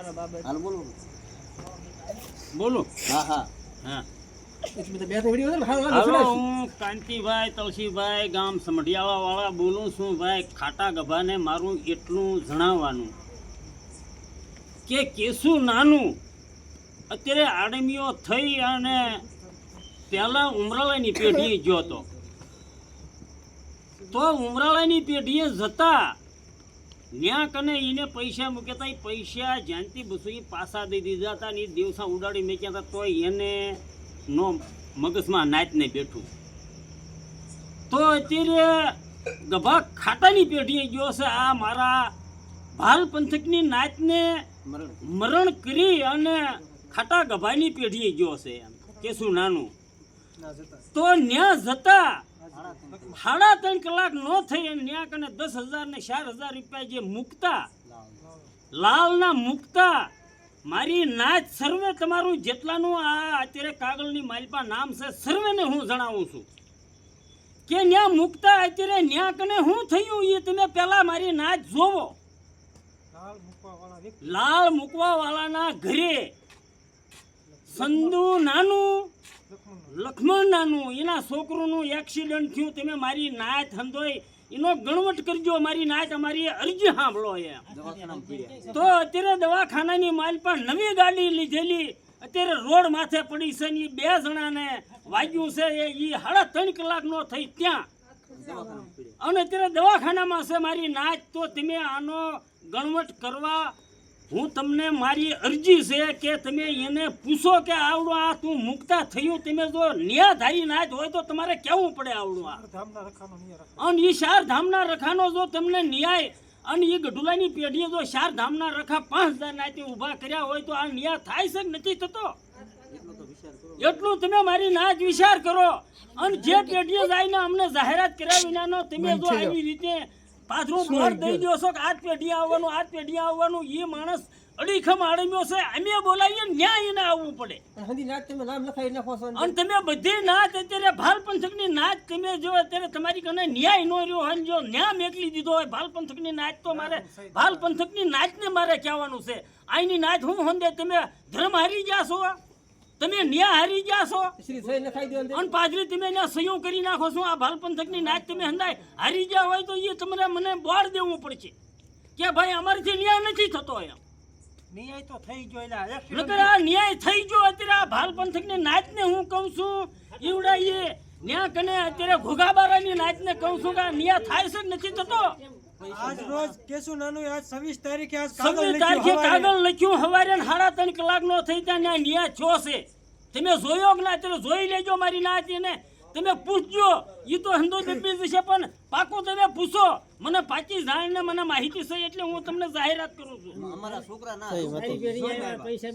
હાલ બોલો. બોલો. હા હા. હા. એટલે બધા બે ત્રણ વીડિયો છે ને, હાલ, હાલ, હાલો સુરેશ. હું કાંતિભાઈ તલસીભાઈ ગામ સમઢિયાળા વાળા બોલું છું ભાઈ ખાટા ગભાને મારું એટલું જણાવવાનું કે કેસુ નાનું અત્યારે આડમીઓ થઈ અને પેલા ઉમરાળા ની પેઢીએ ગયો તો તો ઉમરાળાની પેઢીએ જતા ન્યા કને એને પૈસા મૂક્યા હતા એ પૈસા જ્યાંથી બસો એ પાછા દઈ દીધા હતા ને એ દિવસા ઉડાડી મેક્યા હતા તો એને નો મગજમાં નાચ ને બેઠું. તો અત્યારે ગભા ખાતાની પેઢીએ ગયો છે આ મારા ભાલ પંથકની નાચને મરણ મરણ કરી અને ખાટા ગભાની પેઢીએ ગયો છે એમ. કે શું નાનું તો ન્યા જતા સાડા ત્રણ કલાક નો થઈ અને ન્યા કને દસ હજાર ને ચાર હજાર રૂપિયા જે મૂકતા, લાલના મુકતા, મારી નાચ સર્વે તમારું જેટલાનું આ અત્યારે કાગળની માલપા નામ છે, સર્વેને હું જણાવું છું. કે ન્યા મુકતા અત્યારે ન્યા કને હું થયું એ તમે પહેલાં મારી નાચ જોવો. લાલ મૂકવા વાળાના ઘરે સંદુ નાનું લક્ષ્મણ નાનું એના છોકરોનું એક્સિડન્ટ થયું, તમે મારી નાયત હંધોય એનો ગણવટ કરજો, મારી નાયત અમારી અરજી સાંભળો એમ તો અત્યારે દવાખાનાની માલ પણ નવી ગાડી લીધેલી. અત્યારે રોડ માથે પડી છે ને બે જણાને વાગ્યું છે એ સાડા ત્રણ કલાક નો થઈ ત્યાં. અને અત્યારે દવાખાનામાં છે મારી નાચ તો તમે આનો ગણવટ કરવા હું તમને મારી અરજી છે કે તમે એને પૂછો કે આવડો આ તું મુકતા થયું તમે જો ન્યાધારી નાચ હોય તો તમારે કેવું પડે આવડું આ? અને એ ચાર ધામના રખાનો જો તમને ન્યાય અને એ ગઢુલાની પેઢીએ જો ચાર ધામના રખા પાંચ હજાર નાતે ઊભા કર્યા હોય તો આ ન્યાય થાય છે કે નથી થતો? એટલો તમે મારી નાચ વિચાર કરો. અને જે પેઢીએ જઈને અમને જાહેરાત કર્યા વિનાનો તમે જો આવી રીતે પાથરું બોર્ડ દઈ દો છો કે આજ પેઢી આવવાનું આજ પેઢી આવવાનું એ માણસ અડીખમ આડમ્યો છે. અમે બોલાવીએ ન્યાય એને આવવું પડે. અને હંધી નાચ તમે નામ લખાઈ નાખો છો અને તમે બધી નાચ અત્યારે ભાલ પંથકની નાચ તમે જો અત્યારે તમારી કને ન્યાય નો રહ્યો હોય જો ન્યા મેકલી દીધો હોય ભાલ પંથકની નાચ તો મારે ભાલ પંથકની નાચને મારે કહેવાનું છે. આઈની નાચ હું હંદે તમે ધર્મ હારી ગયા છો? તમે ન્યા હારી ગયા છો. શ્રી સહી દો અને પાદરી તમે ન્યા સહયોગ કરી નાખો છો. આ ભાલ પંથકની નાચ તમે હંદાય હારી ગયા હોય તો એ તમારે મને બોર્ડ દેવું પડશે. કે ભાઈ અમારથી ન્યાય નથી થતો એમ. ન્યાય તો થઈ ગયો એલા. આ ન્યાય થઈ ગયો અત્યારે આ ભાલ પંથકની નાચને હું કહું છું. ઈવડા એ ન્યા કને અત્યારે ઘોઘાબારાની નાચને કહું છું કે ન્યાય થાય છે નથી થતો? આજ રોજ કેસુ નાનું આજ છવ્વીસ તારીખે આજ કાગળ તારીખે લખ્યું હવારે. કાગળ લખ્યું હવારે ને સાડા ત્રણ કલાક નો થઈ ત્યાં ન્યા ન્યાય થયો છે. તમે જોયો કે ના? તમે જોઈ લેજો મારી નાચ ને તમે પૂછજો. એ તો હિન્દુ દબી છે પણ પાકું તમે પૂછો. મને પાકી જાણ ને મને માહિતી છે એટલે હું તમને જાહેરાત કરું છું. અમારા છોકરા ના પૈસા